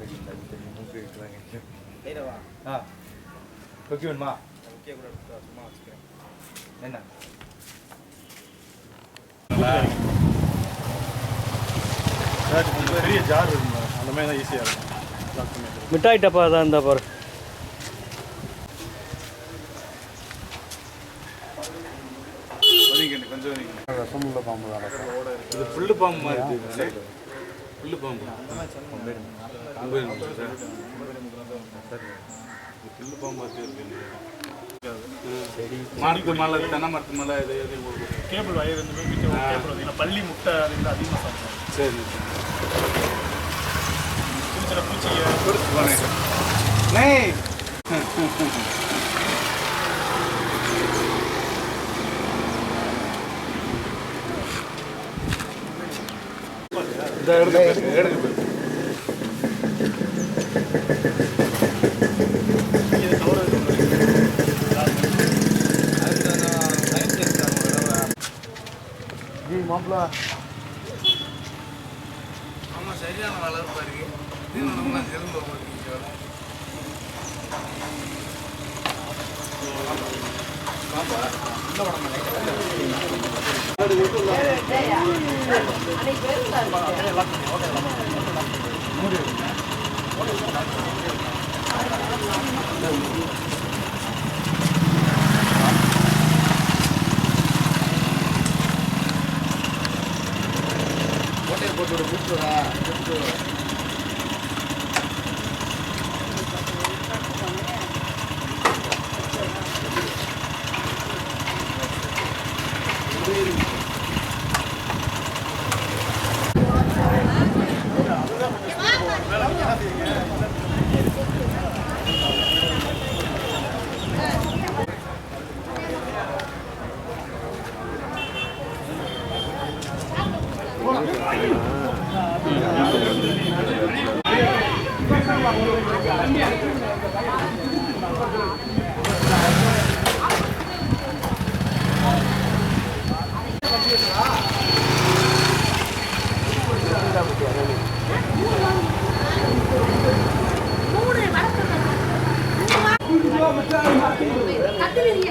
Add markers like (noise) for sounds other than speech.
மூக்கு ஆ வேணுமா கூட சும்மா வச்சுக்கிறேன் என்ன பெரிய ஜார் இருக்குங்க அந்த மாதிரி தான் ஈஸியாக இருக்கும். மிட்டாய் டப்பா தான் இருந்தா பாரு ஒதுங்கிக்கணும். ரசமுள்ள பாம்பு தான் இது புல்லு பாம்பு மாதிரி இருக்குது புல்லு பாம்பு புல்லு பாம்பு மரத்து மேலே தென்னை மரத்து மேலே இது போடுறது. கேபிள் வயர் மிச்சம் கேபிள் பள்ளி முட்டை அது வந்து அதிகமாக சாப்பிடுவாங்க. சரி சின்ன சின்ன பூச்சிங்க. (laughs) மாப்பிள்ள ஆமாம் சரியான வளர்ப்பு இருக்கு. இன்னும் எலும்பு போட்டுருக்கீங்க கோட்டையை போட்டு விட கூப்பிட்டுடா கத்துறீங்க